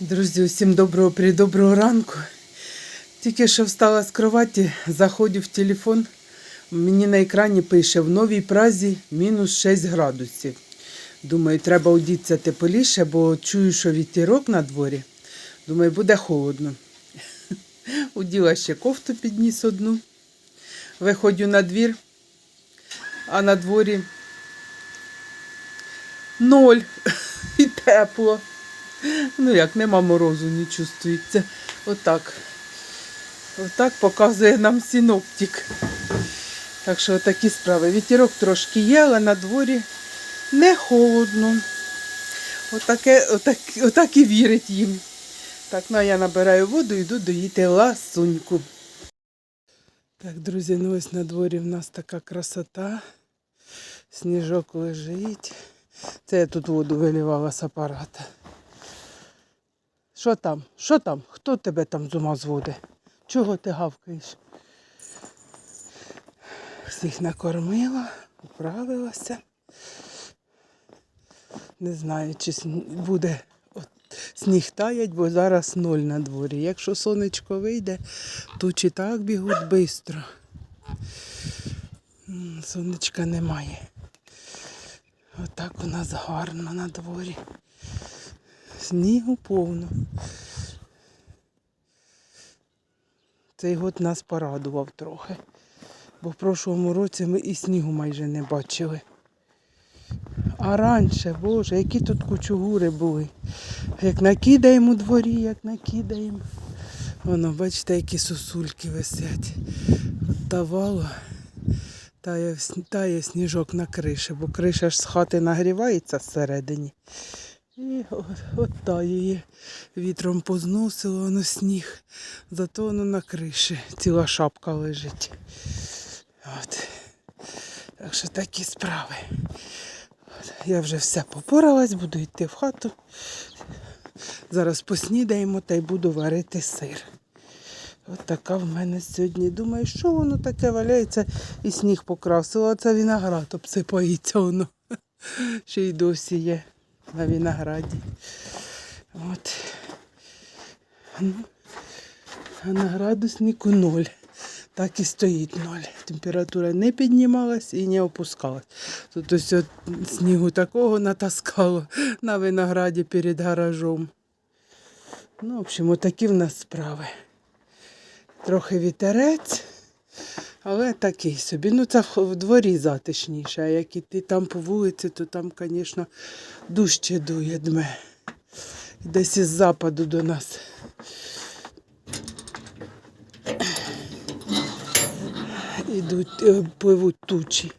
Друзі, усім доброго придоброго ранку. Тільки що встала з кроваті, заходжу в телефон. Мені на екрані пише в новій празі мінус 6 градусів. Думаю, треба одітися тепліше, бо чую, що вітерок на дворі. Думаю, буде холодно. Уділа ще кофту підніс одну. Виходжу на двір, а на дворі ноль і тепло. Ну як, нема морозу, не чувствується. Отак. Отак показує нам синоптик. Так що такі справи. Вітерок трошки є, але на дворі не холодно. Отаке, отак, отак і вірить їм. Так, ну а я набираю воду і йду доїти ласуньку. Так, друзі, ну ось на дворі в нас така красота. Сніжок лежить. Це я тут воду виливала з апарата. Що там? Що там? Хто тебе там з ума зводить? Чого ти гавкаєш? Всіх накормила, управилася. Не знаю, чи буде от, сніг таять, бо зараз ноль на дворі. Якщо сонечко вийде, тучі так бігуть швидко. Сонечка немає. Отак у нас гарно на дворі. Снігу повно. Цей год нас порадував трохи. Бо в прошлому році ми і снігу майже не бачили. А раніше, Боже, які тут кучугури були. Як накидаємо у дворі, як накидаємо. Воно, бачите, які сосульки висять. От тавало. Тає, тає сніжок на криші, бо криша ж з хати нагрівається всередині. І от, от тає її вітром позносило воно сніг. Зато воно на криші ціла шапка лежить. От. Так що такі справи. От. Я вже все попоралась, буду йти в хату. Зараз поснідаємо та й буду варити сир. От така в мене сьогодні. Думаю, що воно таке валяється і сніг покрасило. А це виноград обсипається воно. Ще й досі є на винограді. От. Ну, а на градуснику ноль. Так і стоїть ноль. Температура не піднімалась і не опускалась. Тут ось от снігу такого натаскало на винограді перед гаражом. Ну, в общем, отакі в нас справи. Трохи вітерець, але такий собі. Ну, це в дворі затишніше. А як іти там по вулиці, то там, звісно, дужче дує дме. Десь із западу до нас. Ідуть, е, пливуть тучі.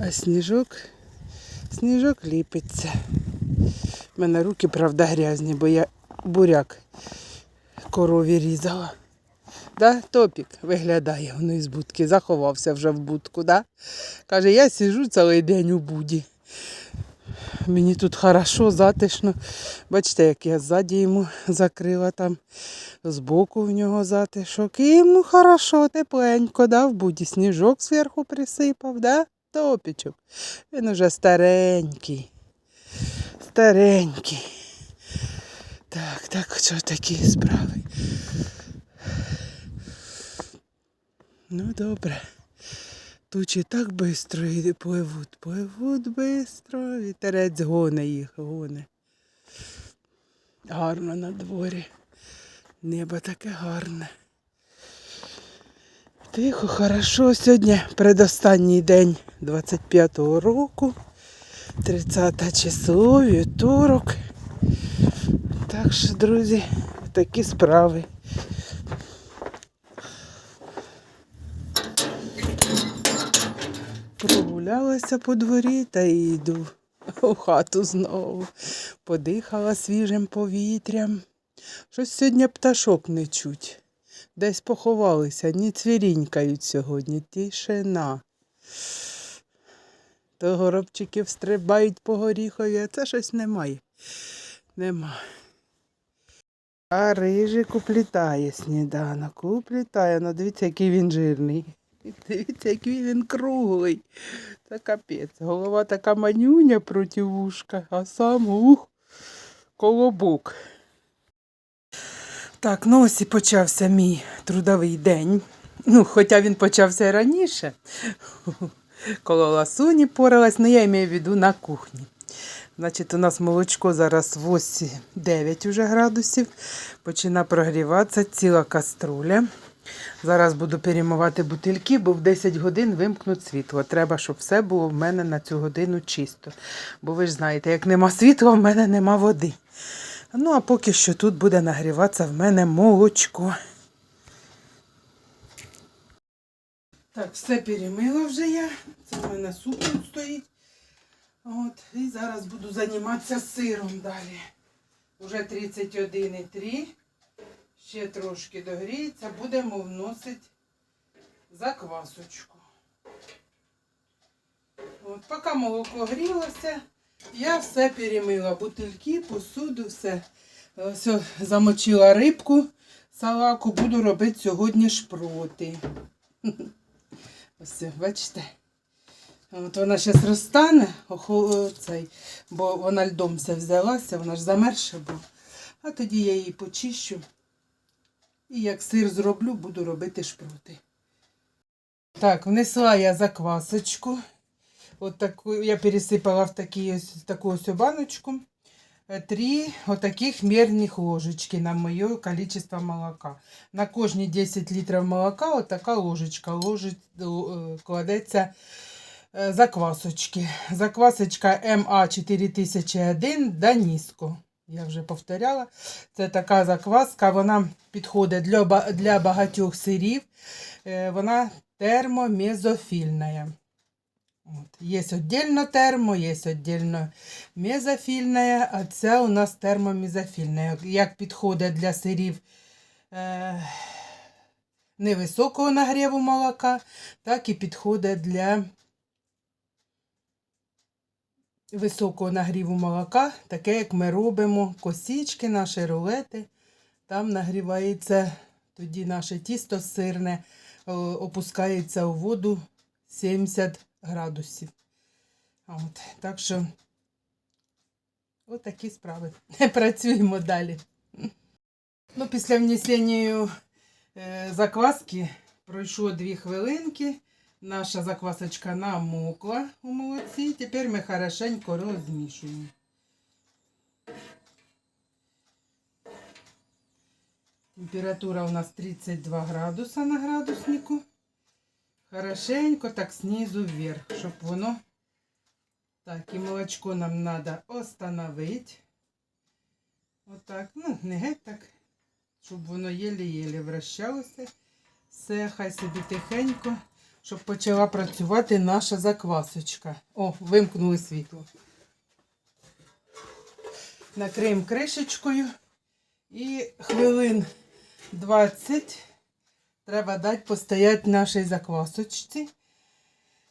А сніжок, сніжок ліпиться. У мене руки, правда, грязні, бо я буряк корові різала. Да, Топік виглядає воно із будки, заховався вже в будку, да? Каже, я сиджу цілий день у буді. Мені тут хорошо, затишно. Бачите, як я ззаді йому закрила там, збоку в нього затишок. І йому хорошо, тепленько, да, в буді сніжок зверху присипав, да? Топічок. Він уже старенький. Старенький. Так, так, що такі справи. Ну, добре. Тучі так швидко пливуть, пливуть швидко, вітерець гоне їх, гоне. Гарно на дворі. Небо таке гарне. Тихо, хорошо. Сьогодні передостанній день 25-го року. 30 число, вівторок. Так що, друзі, такі справи. Прогулялася по дворі та йду у хату знову. Подихала свіжим повітрям. Щось сьогодні пташок не чуть. Десь поховалися, ні цвірінькають сьогодні. Тишина. То горобчики встрибають по горіхові, а це щось немає. Нема. А рижик уплітає сніданок, уплітає. Ну, дивіться, який він жирний. Дивіться, який він круглий. Це капець. Голова така манюня проти вушка, а сам ух, колобок. Так, ну ось і почався мій трудовий день. Ну, хоча він почався і раніше. Коло ласуні поралась, ну я маю в виду на кухні. Значить, у нас молочко зараз 8, 9 уже градусів. Почина прогріватися ціла каструля. Зараз буду перемивати бутильки, бо в 10 годин вимкнуть світло. Треба, щоб все було в мене на цю годину чисто. Бо ви ж знаєте, як нема світла, в мене нема води. Ну, а поки що тут буде нагріватися в мене молочко. Так, все перемила вже я. Це в мене суп тут стоїть. От, і зараз буду займатися сиром далі. Уже 31,3. Ще трошки догріється, будемо вносити заквасочку. От, поки молоко грілося, я все перемила. Бутильки, посуду, все. Все, замочила рибку, салаку, буду робити сьогодні шпроти. Ось, бачите. От вона зараз розтане, цей, бо вона льдом все взялася, вона ж замерша була. А тоді я її почищу. І як сир зроблю, буду робити шпроти. Так, внесла я заквасочку. От таку, я пересипала в такі, таку ось баночку. Е, Три отаких мерних ложечки на моє количество молока. На кожні 10 літрів молока отака ложечка ложить, е, кладеться е, заквасочки. Заквасочка МА 4001 Даніско. Я вже повторяла. Це така закваска, вона підходить для, для багатьох сирів. Е, Вона термомезофільна. От. Є віддільно термо, є віддільно мезофільна, а це у нас термомезофільна. Як підходить для сирів е, невисокого нагріву молока, так і підходить для високого нагріву молока, таке, як ми робимо косічки, наші рулети. Там нагрівається тоді наше тісто сирне, опускається у воду 70 градусів. От, так що, от такі справи. Працюємо далі. Ну, після внесення е, закваски пройшло 2 хвилинки. Наша заквасочка намокла у молоці. Тепер ми хорошенько розмішуємо. Температура у нас 32 градуса на градуснику. Хорошенько так снизу вверх, щоб воно. Так, і молочко нам треба остановити. Отак, ну, не геть так, щоб воно єле-єле вращалося. Все, хай собі тихенько, щоб почала працювати наша заквасочка. О, вимкнули світло. Накриємо кришечкою і хвилин 20 треба дати постояти нашій заквасочці.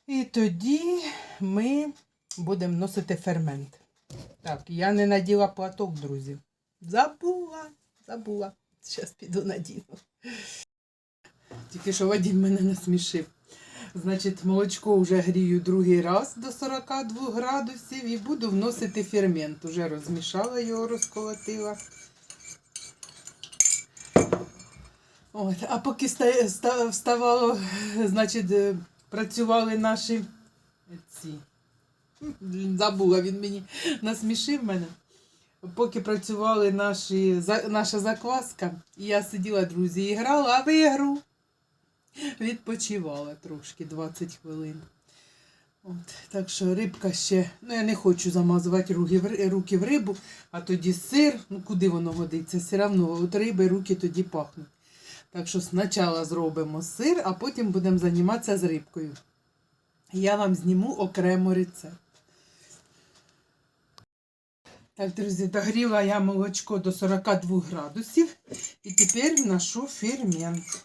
І тоді ми будемо носити фермент. Так, я не наділа платок, друзі. Забула, забула. Зараз піду надіну. Тільки що Вадим мене насмішив. Значить, молочко вже грію другий раз до 42 градусів і буду вносити фермент. Уже розмішала його, розколотила. От, а поки ста- ста- вставало, значить, е, працювали наші ці. Забула, він мені насмішив мене. Поки працювали наші, наша закваска, я сиділа, друзі, і грала в ігру. Відпочивала трошки 20 хвилин. От, так що рибка ще. Ну, я не хочу замазувати руки в, рибу, а тоді сир. Ну, куди воно годиться? Все одно от риби руки тоді пахнуть. Так що спочатку зробимо сир, а потім будемо займатися з рибкою. Я вам зніму окремо рецепт. Так, друзі, догріла я молочко до 42 градусів. І тепер вношу фермент.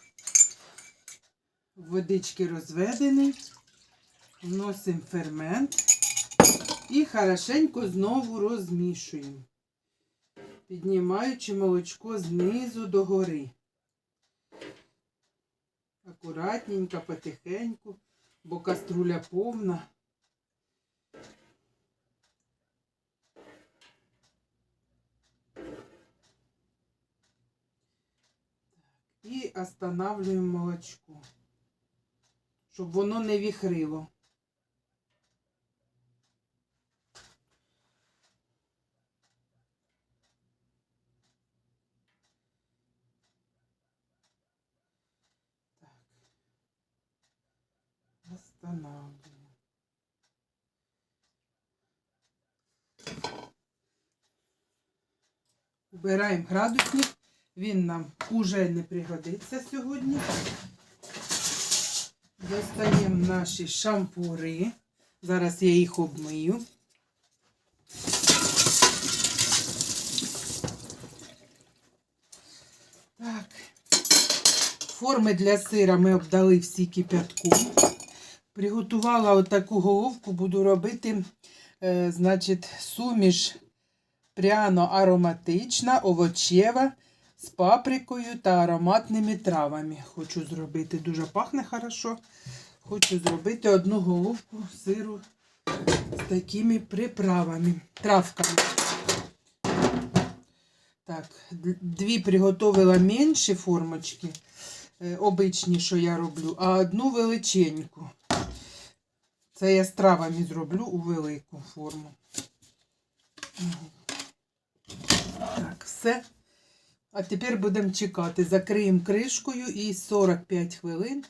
Водички розведений. Вносимо фермент. І хорошенько знову розмішуємо. Піднімаючи молочко знизу до гори. Акуратненько, потихеньку, бо каструля повна. І останавливаємо молочко, щоб воно не віхрило. Так. Останавливаем. Убираємо градусник. Він нам уже не пригодиться сьогодні. Достаємо наші шампури. Зараз я їх обмию. Так. Форми для сира ми обдали всі кипятком. Приготувала отаку головку, буду робити, е, значить, суміш пряно-ароматична, овочева з паприкою та ароматними травами. Хочу зробити, дуже пахне хорошо. Хочу зробити одну головку сиру з такими приправами, травками. Так, дві приготувала менші формочки, е, обичні, що я роблю, а одну величеньку. Це я з травами зроблю у велику форму. Так, все. А тепер будемо чекати. Закриємо кришкою і 45 хвилин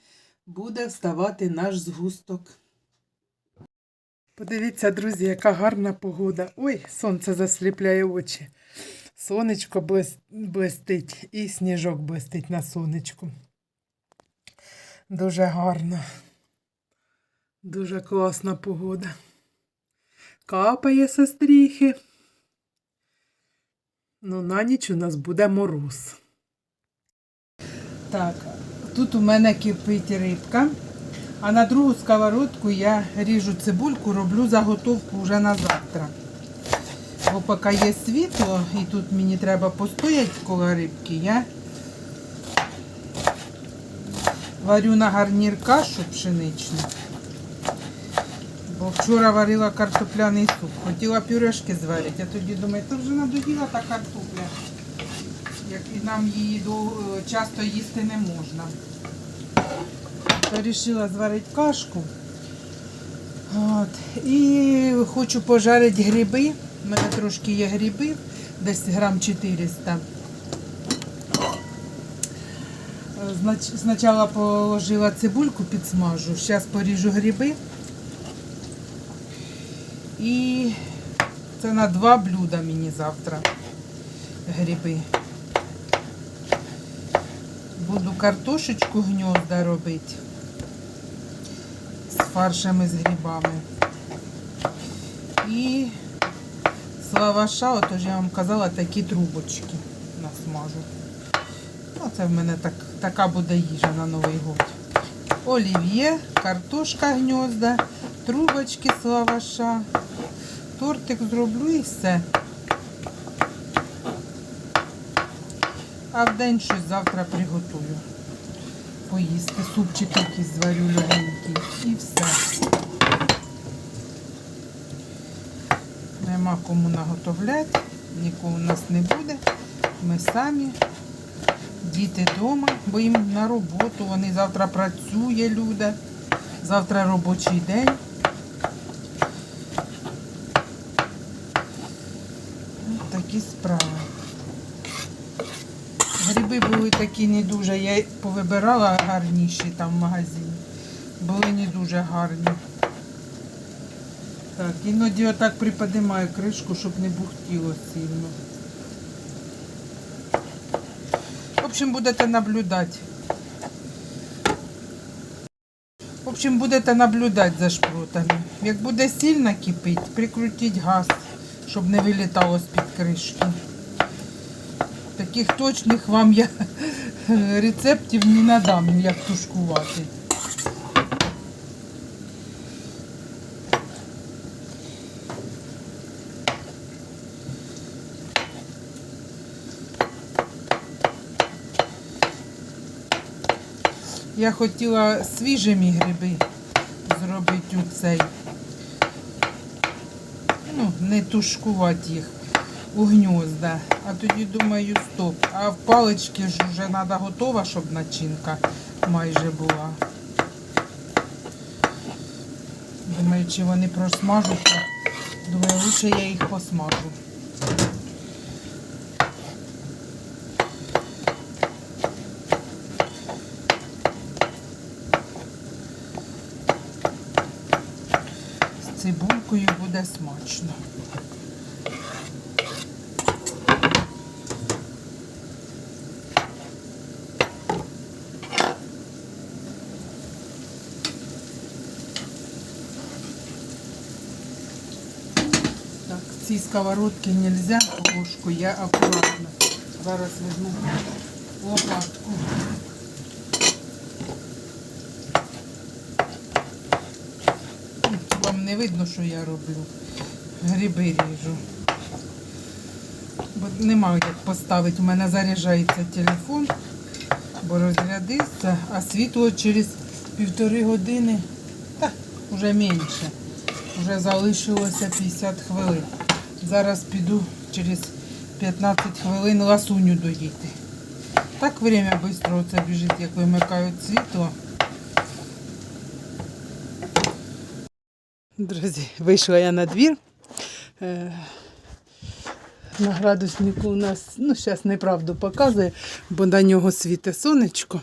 буде вставати наш згусток. Подивіться, друзі, яка гарна погода. Ой, сонце засліпляє очі. Сонечко блистить і сніжок блистить на сонечку. Дуже гарно. Дуже класна погода. Капає со стріхи. Ну, на ніч у нас буде мороз. Так, тут у мене кипить рибка. А на другу сковородку я ріжу цибульку, роблю заготовку вже на завтра. Бо поки є світло і тут мені треба постояти коло рибки, я варю на гарнір кашу пшеничну. Бо вчора варила картопляний суп. Хотіла пюрешки зварити, а тоді думаю, то вже надоїла та картопля. Як і нам її часто їсти не можна. Вирішила зварити кашку. От. І хочу пожарити гриби. У мене трошки є гриби, десь грам 400. Е, Спочатку положила цибульку, підсмажу, зараз поріжу гриби. І це на два блюда мені завтра гриби. Буду картошечку гнізда робити з фаршами з грибами. І з лаваша, отож я вам казала, такі трубочки насмажу. Оце в мене так, така буде їжа на Новий год. Олів'є, картошка гнізда, трубочки з лаваша. Тортик зроблю і все. А в день щось завтра приготую. Поїсти. Супчик якийсь зварю легенький. І все. Нема кому наготовляти, нікого у нас не буде. Ми самі, діти вдома, бо їм на роботу. Вони завтра працює люди. Завтра робочий день. Такі справи. Гриби були такі не дуже. Я повибирала гарніші там в магазині. Були не дуже гарні. Так, іноді отак приподимаю кришку, щоб не бухтіло сильно. В общем, будете наблюдати. В общем, будете наблюдати за шпротами. Як буде сильно кипить, прикрутіть газ, щоб не вилітало з-під кришки. Таких точних вам я рецептів не надам, як тушкувати. Я хотіла свіжими гриби зробити у цей. Не тушкувати їх у гнізда. А тоді думаю, стоп. А в палички ж вже треба готова, щоб начинка майже була. Думаю, чи вони просмажуться. Думаю, лучше я їх посмажу. Цибулькою буде смачно. Так, ці сковородки нельзя ложку, я акуратно. Зараз візьму лопатку. Вам не видно, що я роблю. Гриби ріжу. Бо нема як поставити. У мене заряджається телефон, бо розрядився, а світло через півтори години, та вже менше. Вже залишилося 50 хвилин. Зараз піду через 15 хвилин ласуню доїти. Так время швидко це біжить, як вимикають світло. Друзі, вийшла я на двір. Е, На градуснику у нас, ну, зараз неправду показує, бо на нього світе сонечко.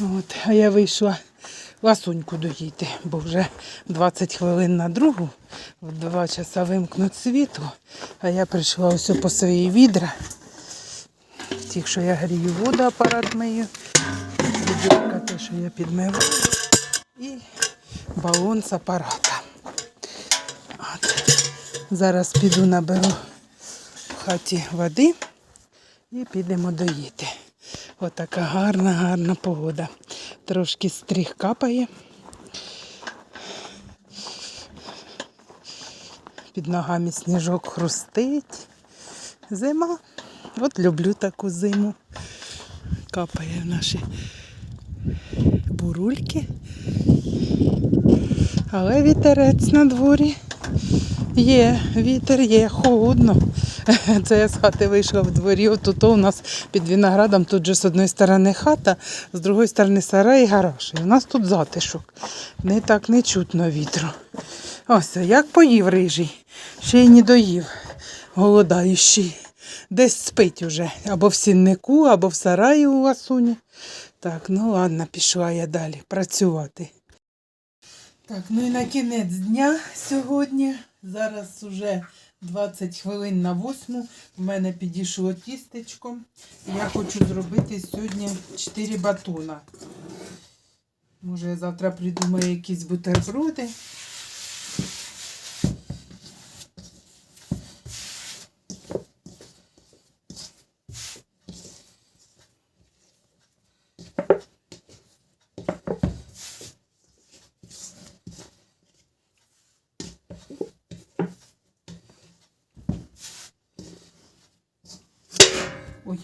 От, а я вийшла ласуньку доїти, бо вже 20 хвилин на другу, в 2 часа вимкнуть світло, а я прийшла ось по свої відра. Ті, що я грію воду, апарат мию, те, що я підмиваю, і балон з апарата. Зараз піду наберу в хаті води і підемо доїти. Отака гарна, гарна погода. Трошки стріх капає. Під ногами сніжок хрустить. Зима. От люблю таку зиму. Капає в наші бурульки. Але вітерець на дворі. Є, вітер є, холодно. Це я з хати вийшла в дворі. Отут у нас під виноградом, тут же з одної сторони хата, з другої сторони сарай і гараж. І у нас тут затишок. Не так не чутно вітру. Ось, як поїв рижий, ще й не доїв, голодаючий. Десь спить уже. Або в сіннику, або в сараї у ласуні. Так, ну ладно, пішла я далі працювати. Так, ну і на кінець дня сьогодні. Зараз уже 20 хвилин на восьму. У мене підійшло тістечко. Я хочу зробити сьогодні 4 батона. Може, я завтра придумаю якісь бутерброди. Ой.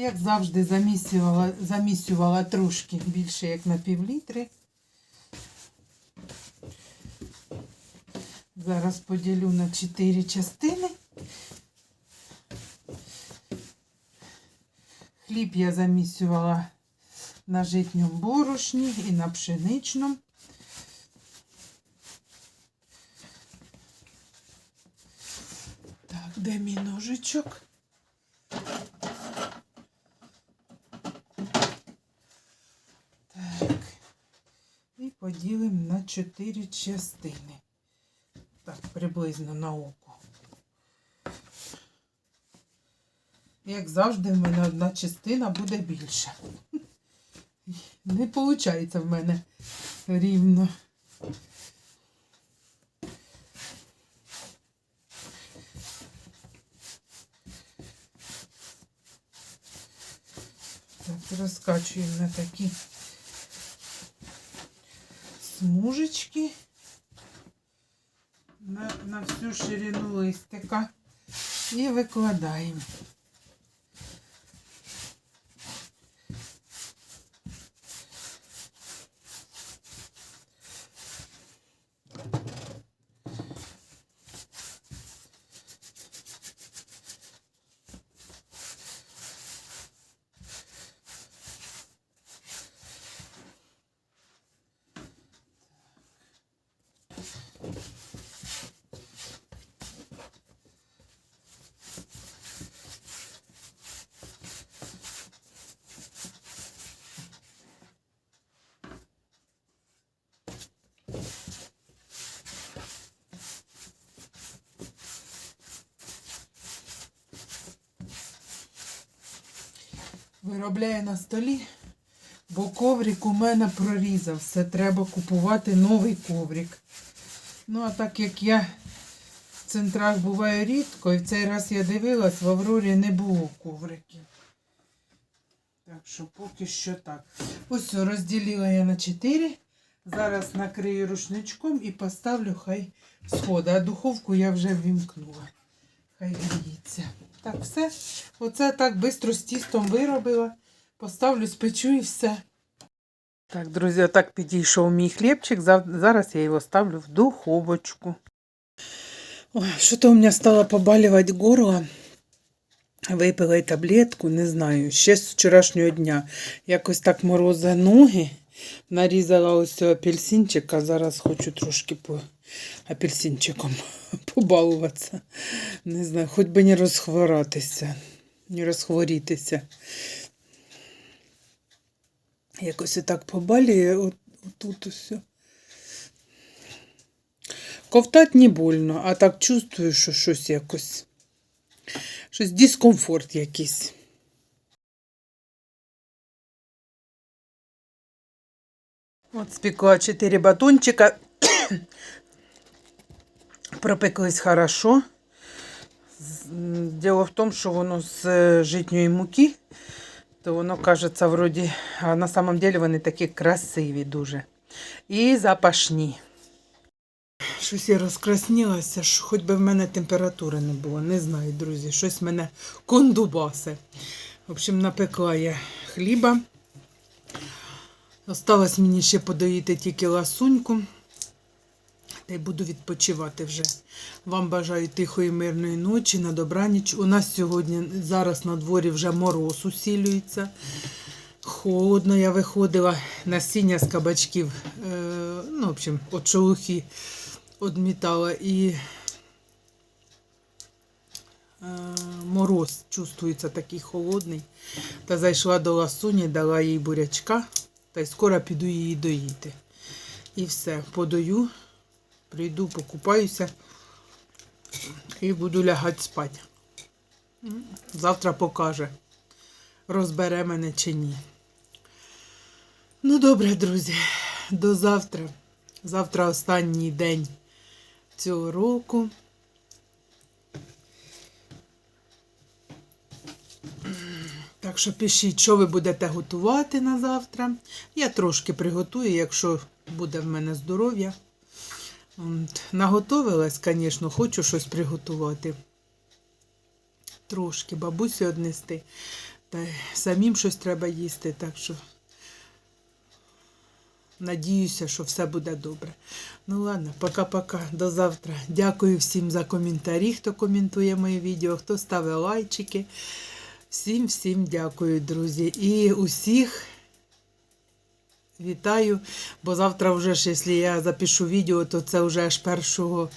Як завжди, замісювала, замісювала трошки більше, як на півлітри. Зараз поділю на 4 частини. Хліб я замісювала на житньому борошні і на пшеничному. Так, де мій ножичок? Поділимо на чотири частини. Так, приблизно на око. Як завжди, в мене одна частина буде більша. Не виходить в мене рівно. Так, розкачуємо на такі смужечки. на, на всю ширину листика і викладаємо. Виробляю на столі, бо коврик у мене прорізався. Треба купувати новий коврик. Ну, а так як я в центрах буваю рідко, і в цей раз я дивилась, в Аврорі не було ковриків. Так що поки що так. Ось розділила я на 4. Зараз накрию рушничком і поставлю хай сходи. А духовку я вже ввімкнула. Хай гріється. Так, все. Оце так швидко з тістом виробила. Поставлю, спечу і все. Так, друзі, отак підійшов мій хлібчик. Зараз я його ставлю в духовочку. Що-то у мене стало побалювати горло. Випила й таблетку, не знаю, ще з вчорашнього дня. Якось так мороза ноги. Нарізала ось апельсинчика. Зараз хочу трошки по апельсинчиком побалуватися. Не знаю, хоч би не розхворатися, не розхворітися. Якось і так побалює от, отут усе. Ковтать не больно, а так чувствую, що щось якось. Щось дискомфорт якийсь. От спекла 4 батончика. Пропеклись хорошо. Дело в тому, що воно з е, житньої муки, то воно кажеться вроді, а на самом деле вони такі красиві дуже. І запашні. Щось я розкраснілася, що хоч би в мене температури не було. Не знаю, друзі, щось в мене кондубасе. В общем, напекла я хліба. Осталось мені ще подоїти тільки ласуньку. Та й буду відпочивати вже. Вам бажаю тихої мирної ночі, на добраніч. У нас сьогодні зараз на дворі вже мороз усилюється. Холодно я виходила насіння з кабачків. Е, ну, в общем, от шелухи одмітала і е, мороз чувствується такий холодний. Та зайшла до ласуні, дала їй бурячка, та й скоро піду її доїти. І все, подаю, прийду, покупаюся і буду лягати спати. Завтра покаже, розбере мене чи ні. Ну, добре, друзі, до завтра. Завтра останній день цього року. Так що пишіть, що ви будете готувати на завтра. Я трошки приготую, якщо буде в мене здоров'я. Наготовилась, звісно, хочу щось приготувати. Трошки бабусі однести. Та самим щось треба їсти, так що надіюся, що все буде добре. Ну ладно, пока-пока, до завтра. Дякую всім за коментарі, хто коментує мої відео, хто ставить лайчики. Всім всім дякую, друзі. І усіх вітаю, бо завтра вже ж, якщо я запишу відео, то це вже аж першого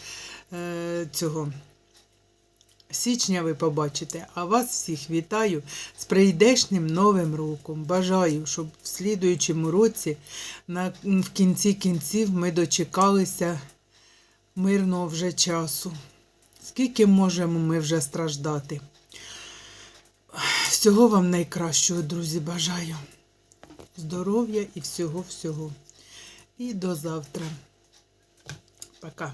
е, цього січня ви побачите. А вас всіх вітаю з прийдешнім новим роком. Бажаю, щоб в слідуючому році, на, в кінці кінців, ми дочекалися мирного вже часу. Скільки можемо ми вже страждати? Всього вам найкращого, друзі, бажаю. Здоров'я і всього-всього. І до завтра. Пока.